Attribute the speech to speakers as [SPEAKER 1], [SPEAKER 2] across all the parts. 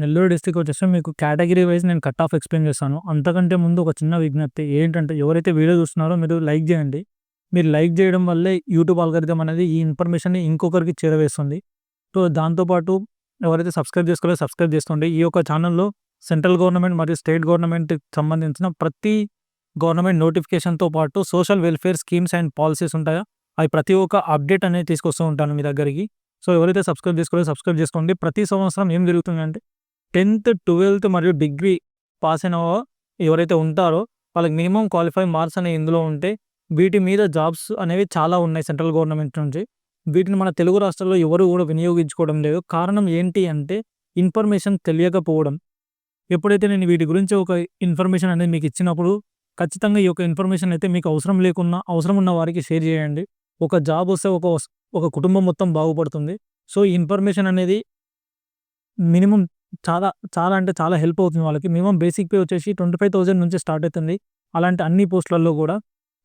[SPEAKER 1] Nellore district వచ్చేసి మీకు category wise నేను కట్ ఆఫ్ ఎక్స్ప్లెయిన్ చేస్తాను. అంతకంటే ముందు ఒక చిన్న విజ్ఞప్తి ఏంటంటే ఎవరైతే వీడియో చూస్తున్నారో మీరు లైక్ చేయండి. మీరు లైక్ చేయడం వల్లే యూట్యూబ్ ఆల్గరిథం అనేది ఈ ఇన్ఫర్మేషన్ని ఇంకొకరికి చేరవేస్తుంది. సో దాంతోపాటు ఎవరైతే సబ్స్క్రైబ్ చేసుకోలేదో సబ్స్క్రైబ్ చేసుకోండి. ఈ యొక్క ఛానల్లో సెంట్రల్ గవర్నమెంట్ మరియు స్టేట్ గవర్నమెంట్కి సంబంధించిన ప్రతి గవర్నమెంట్ నోటిఫికేషన్తో పాటు social welfare schemes and policies ఉంటాయో? అవి ప్రతి ఒక్క అప్డేట్ అనేది తీసుకొస్తూ ఉంటాను మీ దగ్గరికి. సో ఎవరైతే సబ్స్క్రైబ్ చేసుకోలేదో సబ్స్క్రైబ్ చేసుకోండి. ప్రతి సంవత్సరం ఏం జరుగుతుందంటే టెన్త్ ట్వెల్త్ మరియు డిగ్రీ పాస్ అయిన ఎవరైతే ఉంటారో వాళ్ళకి మినిమం క్వాలిఫై మార్క్స్ అనేవి ఇందులో ఉంటే వీటి మీద జాబ్స్ అనేవి చాలా ఉన్నాయి సెంట్రల్ గవర్నమెంట్ నుంచి. వీటిని మన తెలుగు రాష్ట్రాల్లో ఎవరు కూడా వినియోగించుకోవడం లేదు. కారణం ఏంటి అంటే ఇన్ఫర్మేషన్ తెలియకపోవడం. ఎప్పుడైతే నేను వీటి గురించి ఒక ఇన్ఫర్మేషన్ అనేది మీకు ఇచ్చినప్పుడు ఖచ్చితంగా ఈ యొక్క ఇన్ఫర్మేషన్ అయితే మీకు అవసరం లేకున్నా అవసరం ఉన్న వారికి షేర్ చేయండి. ఒక జాబ్ వస్తే ఒక ఒక కుటుంబం మొత్తం బాగుపడుతుంది. సో ఈ ఇన్ఫర్మేషన్ అనేది మినిమం చాలా చాలా అంటే చాలా హెల్ప్ అవుతుంది వాళ్ళకి. మినిమం బేసిక్ పే వచ్చేసి ట్వంటీ ఫైవ్ థౌసండ్ నుంచి స్టార్ట్ అవుతుంది. అలాంటి అన్ని పోస్టులలో కూడా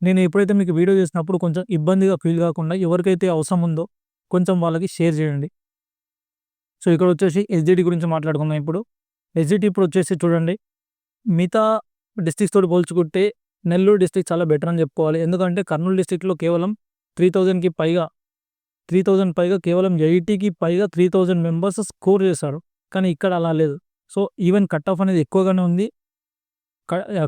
[SPEAKER 1] నేను ఎప్పుడైతే మీకు వీడియో చేసినప్పుడు కొంచెం ఇబ్బందిగా ఫీల్ కాకుండా ఎవరికైతే అవసరం ఉందో కొంచెం వాళ్ళకి షేర్ చేయండి. సో ఇక్కడ వచ్చేసి ఎస్జిటి గురించి మాట్లాడుకుందాం ఇప్పుడు. ఎస్జిటి ఇప్పుడు వచ్చేసి చూడండి. మిగతా డిస్ట్రిక్ట్స్ తోటి పోల్చుకుంటే నెల్లూరు డిస్ట్రిక్ట్ చాలా బెటర్ అని చెప్పుకోవాలి. ఎందుకంటే కర్నూలు డిస్ట్రిక్ట్లో కేవలం త్రీ థౌజండ్కి పైగా త్రీ థౌజండ్ పైగా కేవలం ఎయిటీకి పైగా త్రీ థౌజండ్ మెంబర్స్ స్కోర్ చేశారు. కానీ ఇక్కడ అలా లేదు. సో ఈవెన్ కట్ ఆఫ్ అనేది ఎక్కువగానే ఉంది.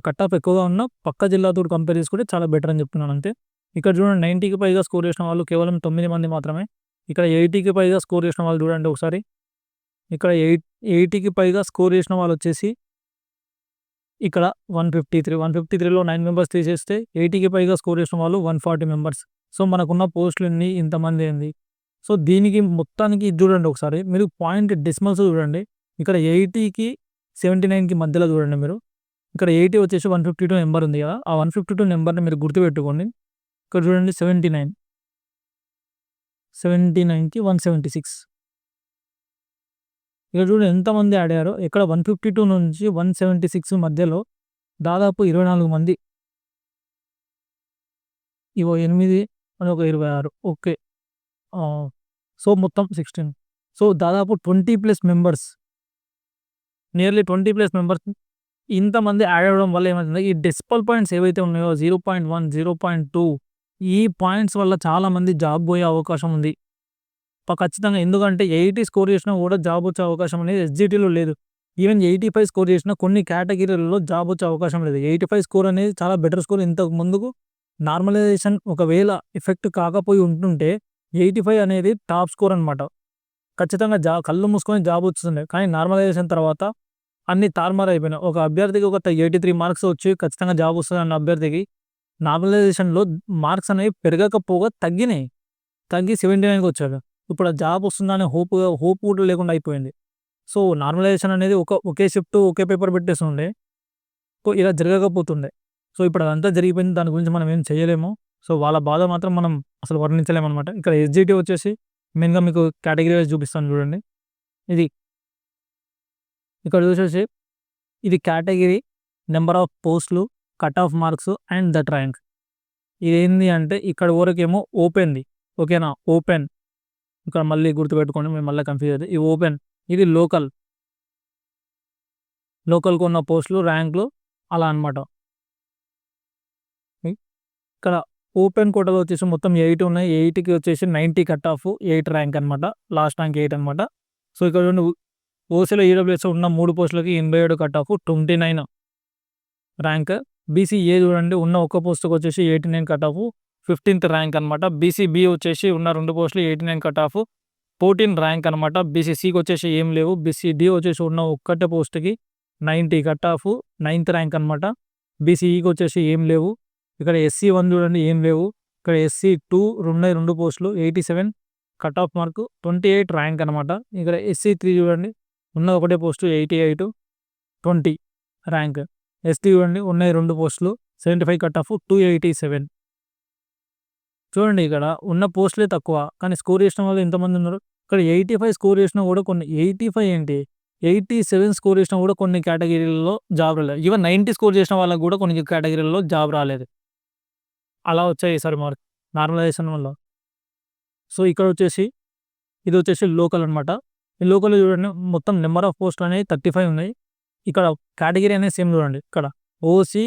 [SPEAKER 1] కట్ ఆఫ్ ఎక్కువగా ఉన్న పక్క జిల్లాతో కంపేర్ చేసుకుంటే చాలా బెటర్ అని చెప్తున్నాను అంతే. ఇక్కడ చూడండి నైంటీకి పైగా స్కోర్ చేసిన వాళ్ళు కేవలం తొమ్మిది మంది మాత్రమే. ఇక్కడ ఎయిటీకి పైగా స్కోర్ చేసిన వాళ్ళు చూడండి ఒకసారి. ఇక్కడ ఎయిట్ ఎయిటీకి పైగా స్కోర్ చేసిన వాళ్ళు వచ్చేసి ఇక్కడ one fifty three one fifty త్రీలో నైన్ మెంబర్స్ తీసేస్తే ఎయిటీకి పైగా స్కోర్ చేసిన వాళ్ళు వన్ ఫార్టీ మెంబర్స్ సో మనకున్న పోస్టులు ఎన్ని ఇంతమంది ఏంది? సో దీనికి మొత్తానికి చూడండి ఒకసారి. మీరు పాయింట్ డెసిమల్స్ చూడండి. ఇక్కడ ఎయిటీకి సెవెంటీ నైన్కి మధ్యలో చూడండి మీరు. ఇక్కడ ఎయిటీ వచ్చేసి వన్ ఫిఫ్టీ టూ నెంబర్ ఉంది కదా. ఆ వన్ ఫిఫ్టీ టూ నెంబర్ని మీరు గుర్తుపెట్టుకోండి. ఇక్కడ చూడండి సెవెంటీ నైన్. సెవెంటీ నైన్కి వన్ సెవెంటీ సిక్స్. ఇక్కడ చూడండి ఎంతమంది ఆడారో ఇక్కడ వన్ ఫిఫ్టీ టూ నుంచి వన్ సెవెంటీ సిక్స్ మధ్యలో దాదాపు ఇరవై నాలుగు మంది. ఇవో ఎనిమిది అని ఒక ఇరవై ఆరు. ఓకే. సో మొత్తం సిక్స్టీన్ సో దాదాపు twenty plus members nearly twenty plus members ఇంతమంది యాడ్ అవ్వడం వల్ల ఏమవుతుంది ఈ డెసిపల్ పాయింట్స్ ఏవైతే ఉన్నాయో zero point one zero point two ఈ పాయింట్స్ వల్ల చాలామంది జాబ్ పోయే అవకాశం ఉంది. ఖచ్చితంగా ఎందుకంటే ఎయిటీ స్కోర్ చేసినా కూడా జాబ్ వచ్చే అవకాశం అనేది ఎస్జిటీలో లేదు. ఈవెన్ ఎయిటీ ఫైవ్ స్కోర్ చేసినా కొన్ని కేటగిరీలలో జాబ్ వచ్చే అవకాశం లేదు. ఎయిటీ ఫైవ్ స్కోర్ అనేది చాలా బెటర్ స్కోర్ ఇంతకు ముందుకు నార్మలైజేషన్ ఒకవేళ ఎఫెక్ట్ కాకపోయి ఉంటుంటే ఎయిటీ ఫైవ్ అనేది టాప్ స్కోర్ అనమాట ఖచ్చితంగా జా కళ్ళు మూసుకొని జాబ్ వస్తుంది కానీ నార్మలైజేషన్ తర్వాత అన్ని తారుమారు అయిపోయినాయి. ఒక అభ్యర్థికి ఒక ఎయిటీ త్రీ మార్క్స్ వచ్చి ఖచ్చితంగా జాబ్ వస్తుంది అన్న అభ్యర్థికి నార్మలైజేషన్లో మార్క్స్ అనేవి పెరగకపోగా తగ్గినాయి. తగ్గి సెవెంటీ నైన్కి వచ్చాడు. ఇప్పుడు జాబ్ జాబ్ వస్తుందనే హోప్ హోప్ కూడా లేకుండా అయిపోయింది. సో నార్మలైజేషన్ అనేది ఒక ఒకే షిఫ్ట్ ఒకే పేపర్ పెట్టేస్తుండే ఇలా జరగకపోతుండే. సో ఇప్పుడు అదంతా జరిగిపోయింది. దాని గురించి మనం ఏం చేయలేము. సో వాళ్ళ బాధ మాత్రం మనం అసలు వర్ణించలేమన్నమాట ఇక్కడ ఎస్జిటి వచ్చేసి మెయిన్గా మీకు కేటగిరీ వైజ్ చూపిస్తాను చూడండి. ఇది ఇక్కడ చూసేసి ఇది కేటగిరీ నెంబర్ ఆఫ్ పోస్టులు cut off marks and that rank ఇది అంటే ఇక్కడ వరకేమో ఓపెన్ది ఓకేనా ఓపెన్ ఇక్కడ మళ్ళీ గుర్తుపెట్టుకోండి మేము మళ్ళీ కన్ఫ్యూజ్ అవుతుంది ఇది ఓపెన్ ఇది లోకల్ లోకల్కి ఉన్న పోస్టులు ర్యాంకులు అలా అనమాట ఇక్కడ ఓపెన్ కోటలో వచ్చేసి మొత్తం ఎయిట్ ఉన్నాయి. ఎయిట్కి వచ్చేసి ninety cut off eight rank అనమాట లాస్ట్ ర్యాంక్ ఎయిట్ అనమాట సో ఇక్కడ ఓసీలో ఈడబ్ల్యూఎస్ ఉన్న మూడు పోస్టులకి ఎనభై ఏడు cut off twenty nine rank. BCA చూడండి ఉన్న ఒక్క పోస్టుకు వచ్చేసి eighty nine cut off fifteenth rank అనమాట బీసీబీ వచ్చేసి ఉన్న రెండు పోస్టులు eighty nine cut off fourteen rank అనమాట బీసీసీకి వచ్చేసి ఏం లేవు. బీసీడీ వచ్చేసి ఉన్న ఒక్కటే పోస్ట్కి ninety cut off ninth rank అనమాట బీసీఈకి వచ్చేసి ఏం లేవు. ఇక్కడ ఎస్సీ వన్ చూడండి ఏం లేవు. ఇక్కడ ఎస్సీ టూ రెండు రెండు పోస్టులు eighty seven cut off mark twenty eight rank అనమాట ఇక్కడ ఎస్సీ త్రీ చూడండి ఉన్న ఒకటే post eighty eight twenty rank ST చూడండి ఉన్నాయి రెండు పోస్టులు seventy five cut off two eighty seven చూడండి ఇక్కడ ఉన్న పోస్టులే తక్కువ కానీ స్కోర్ చేసిన వాళ్ళు ఎంతమంది ఉన్నారు? ఇక్కడ ఎయిటీ ఫైవ్ స్కోర్ చేసినా కూడా కొన్ని ఎయిటీ ఫైవ్ ఏంటి? ఎయిటీ సెవెన్ స్కోర్ చేసినా కూడా కొన్ని కేటగిరీలలో జాబ్ రాలేదు. ఈవెన్ నైంటీ స్కోర్ చేసిన వాళ్ళకి కూడా కొన్ని కేటగిరీలలో జాబ్ రాలేదు. అలా వచ్చాయి సార్ మార్క్ నార్మలైజేషన్ వల్ల. సో ఇక్కడ వచ్చేసి ఇది వచ్చేసి లోకల్ అనమాట ఈ లోకల్లో చూడండి మొత్తం నెంబర్ ఆఫ్ పోస్టులు అనేవి థర్టీ ఫైవ్ ఉన్నాయి. ఇక్కడ కేటగిరీ అనేది సేమ్ చూడండి. ఇక్కడ OC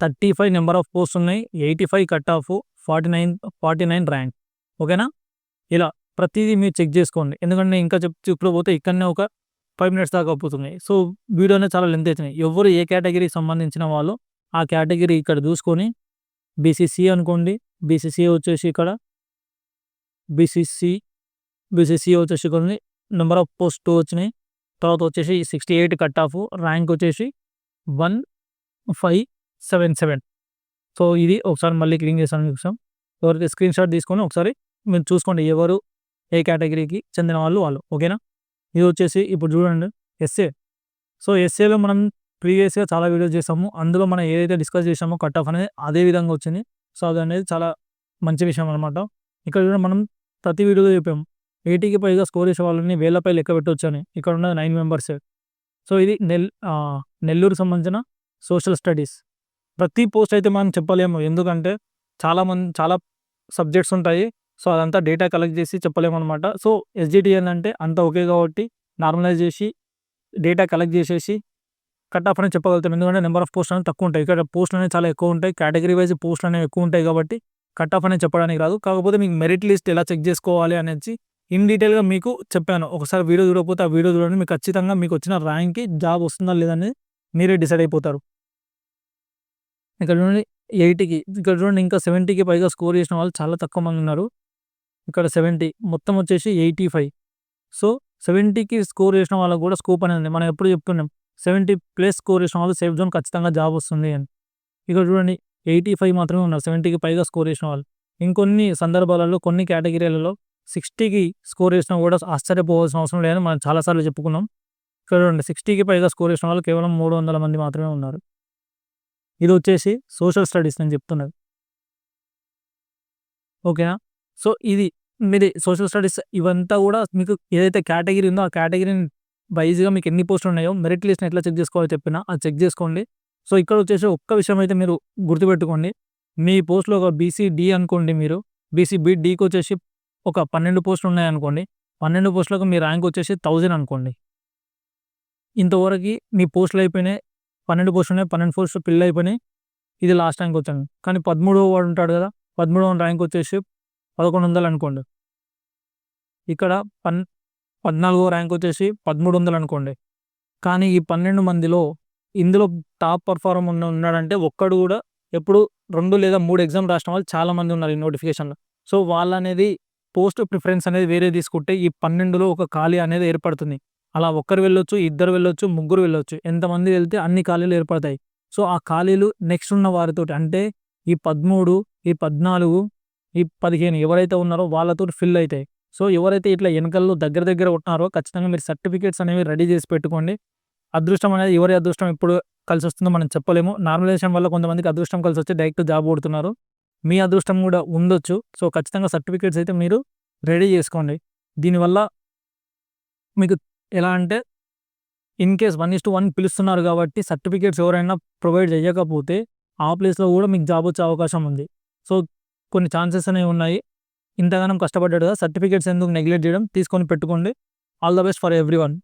[SPEAKER 1] thirty five number of post ఉన్నాయి. Eighty five cut off forty nine forty nine rank. ఓకేనా? ఇలా ప్రతిదీ మీరు చెక్ చేసుకోండి. ఎందుకంటే ఇంకా చెప్ చెప్పులో పోతే ఇక్కడనే ఒక ఫైవ్ మినిట్స్ దాకా పోతున్నాయి. సో వీడియో అనేది చాలా లెంత్ అవుతున్నాయి ఎవరు ఏ కేటగిరీకి సంబంధించిన వాళ్ళు ఆ కేటగిరీ ఇక్కడ చూసుకొని బీసీసీ అనుకోండి. బీసీసీ వచ్చేసి ఇక్కడ. బీసీసీ బీసీసీ వచ్చేసి కొన్ని నెంబర్ ఆఫ్ పోస్ట్ టూ వచ్చినాయి. తర్వాత వచ్చేసి sixty eight cut off rank వచ్చేసి one five seven seven so ఇది ఒకసారి మళ్ళీ క్లీన్ చేస్తాను చూసాం. ఎవరైతే స్క్రీన్ షాట్ తీసుకొని ఒకసారి మీరు చూసుకోండి ఎవరు ఏ కేటగిరీకి చెందిన వాళ్ళు వాళ్ళు. ఓకేనా ఇది వచ్చేసి ఇప్పుడు చూడండి. ఎస్ఏ సో ఎస్ఏలో మనం ప్రీవియస్గా చాలా వీడియోస్ చేసాము. అందులో మనం ఏదైతే డిస్కస్ చేసామో కట్ ఆఫ్ అనేది అదే విధంగా వచ్చింది. సో అది అనేది చాలా మంచి విషయం అనమాట ఇక్కడ కూడా మనం ప్రతి వీడియోలో చెప్పాము ఎయిటీకి పైగా స్కోర్ చేసే వాళ్ళని వేలపై లెక్క పెట్టవచ్చు అని ఇక్కడ ఉన్న నైన్ మెంబర్స్. సో ఇది నెల్ నెల్లూరు సంబంధించిన సోషల్ స్టడీస్. ప్రతి పోస్ట్ అయితే మనం చెప్పలేము. ఎందుకంటే చాలా మంది చాలా సబ్జెక్ట్స్ ఉంటాయి. సో అదంతా డేటా కలెక్ట్ చేసి చెప్పలేము అనమాట సో ఎస్జిటి అంటే అంత ఓకే కాబట్టి నార్మలైజ్ చేసి డేటా కలెక్ట్ చేసేసి కట్ ఆఫ్ అని చెప్పగలుగుతాం. ఎందుకంటే నెంబర్ ఆఫ్ పోస్ట్ అనేది తక్కువ ఉంటాయి. ఇక్కడ పోస్టులు అనేవి చాలా ఎక్కువ ఉంటాయి. కేటగిరీ వైజ్ పోస్టులు అనేవి ఎక్కువ ఉంటాయి కాబట్టి కట్ ఆఫ్ అనేది చెప్పడానికి రాదు. కాకపోతే మీకు మెరిట్ లిస్ట్ ఎలా చెక్ చేసుకోవాలి అనేది ఇన్ డీటెయిల్గా మీకు చెప్పాను. ఒకసారి వీడియో చూడకపోతే ఆ వీడియో చూడండి. మీకు ఖచ్చితంగా మీకు వచ్చిన ర్యాంక్కి జాబ్ వస్తుందా లేదనేది మీరే డిసైడ్ అయిపోతారు. ఇక్కడ చూడండి ఎయిటీకి ఇక్కడ చూడండి ఇంకా సెవెంటీకి పైగా స్కోర్ చేసిన వాళ్ళు చాలా తక్కువ మంది ఉన్నారు. ఇక్కడ సెవెంటీ మొత్తం వచ్చేసి ఎయిటీ ఫైవ్. సో సెవెంటీకి స్కోర్ చేసిన వాళ్ళకి కూడా స్కోప్ అనేది ఉంది. మనం ఎప్పుడు చెప్తున్నాం సెవెంటీ ప్లస్ స్కోర్ చేసిన వాళ్ళు సేఫ్ జోన్ ఖచ్చితంగా జాబ్ వస్తుంది అని. ఇక్కడ చూడండి ఎయిటీ ఫైవ్ మాత్రమే ఉన్నారు సెవెంటీకి పైగా స్కోర్ చేసిన వాళ్ళు. ఇంకొన్ని సందర్భాలలో కొన్ని కేటగిరీలలో సిక్స్టీకి స్కోర్ చేసినా కూడా ఆశ్చర్యపోవాల్సిన అవసరం లేదని మనం చాలాసార్లు చెప్పుకున్నాం. ఇక్కడ చూడండి సిక్స్టీకి పైగా స్కోర్ చేసిన వాళ్ళు కేవలం మూడు వందల మంది మాత్రమే ఉన్నారు. ఇది వచ్చేసి సోషల్ స్టడీస్ నేను చెప్తున్నది. ఓకేనా? సో ఇది మీది సోషల్ స్టడీస్ ఇవంతా కూడా మీకు ఏదైతే కేటగిరీ ఉందో ఆ కేటగిరీని బైజీగా మీకు ఎన్ని పోస్టులు ఉన్నాయో మెరిట్ లిస్ట్ని ఎట్లా చెక్ చేసుకోవాలో చెప్పినా అది చెక్ చేసుకోండి. సో ఇక్కడ వచ్చేసి ఒక్క విషయం అయితే మీరు గుర్తుపెట్టుకోండి. మీ పోస్ట్లో ఒక బీసీ డి అనుకోండి మీరు. బీసీ బి డికి వచ్చేసి ఒక పన్నెండు పోస్టులు ఉన్నాయనుకోండి పన్నెండు పోస్టులకు మీ ర్యాంక్ వచ్చేసి థౌజండ్ అనుకోండి. ఇంతవరకు మీ పోస్టులు అయిపోయినాయి. పన్నెండు పోస్టులు ఉన్నాయి పన్నెండు పోస్టులు పిల్లలు అయిపోయినాయి. ఇది లాస్ట్ ర్యాంక్ వచ్చాను కానీ పదమూడవ వాడు ఉంటాడు కదా పదమూడవ ర్యాంక్ వచ్చేసి పదకొండు వందలు అనుకోండి. ఇక్కడ పన్ పద్నాలుగో ర్యాంక్ వచ్చేసి పదమూడు వందలు అనుకోండి. కానీ ఈ పన్నెండు మందిలో ఇందులో టాప్ పర్ఫార్మ్ ఉన్న ఉన్నాడంటే ఒక్కడు కూడా ఎప్పుడు రెండు లేదా మూడు ఎగ్జామ్ రాసిన వాళ్ళు చాలా మంది ఉన్నారు ఈ నోటిఫికేషన్లో. సో వాళ్ళు అనేది పోస్ట్ ప్రిఫరెన్స్ అనేది వేరే తీసుకుంటే ఈ పన్నెండులో ఒక ఖాళీ అనేది ఏర్పడుతుంది. అలా ఒక్కరు వెళ్ళొచ్చు ఇద్దరు వెళ్ళొచ్చు ముగ్గురు వెళ్ళొచ్చు ఎంతమంది వెళ్తే అన్ని ఖాళీలు ఏర్పడతాయి. సో ఆ ఖాళీలు నెక్స్ట్ ఉన్న వారితో అంటే ఈ పదమూడు ఈ పద్నాలుగు ఈ పదిహేను ఎవరైతే ఉన్నారో వాళ్ళతో ఫిల్ అవుతాయి సో ఎవరైతే ఇట్లా వెనకల్లో దగ్గర దగ్గర ఉంటున్నారో ఖచ్చితంగా మీరు సర్టిఫికేట్స్ అనేవి రెడీ చేసి పెట్టుకోండి. అదృష్టం అనేది ఎవరి అదృష్టం ఎప్పుడు కలిసి వస్తుందో మనం చెప్పలేము. నార్మలైజేషన్ వల్ల కొంతమందికి అదృష్టం కలిసి వచ్చి డైరెక్ట్ జాబ్ కొడుతున్నారు. మీ అదృష్టం కూడా ఉండొచ్చు. సో ఖచ్చితంగా సర్టిఫికేట్స్ అయితే మీరు రెడీ చేసుకోండి. దీనివల్ల మీకు ఎలా అంటే in case one is to one పిలుస్తున్నారు కాబట్టి సర్టిఫికేట్స్ ఎవరైనా ప్రొవైడ్ చేయకపోతే ఆ ప్లేస్లో కూడా మీకు జాబ్ వచ్చే అవకాశం ఉంది. సో కొన్ని ఛాన్సెస్ అనేవి ఉన్నాయి. ఇంతగానం కష్టపడ్డాడు కదా సర్టిఫికేట్స్ ఎందుకు నెగ్లెక్ట్ చేయడం? తీసుకొని పెట్టుకోండి. All the best for everyone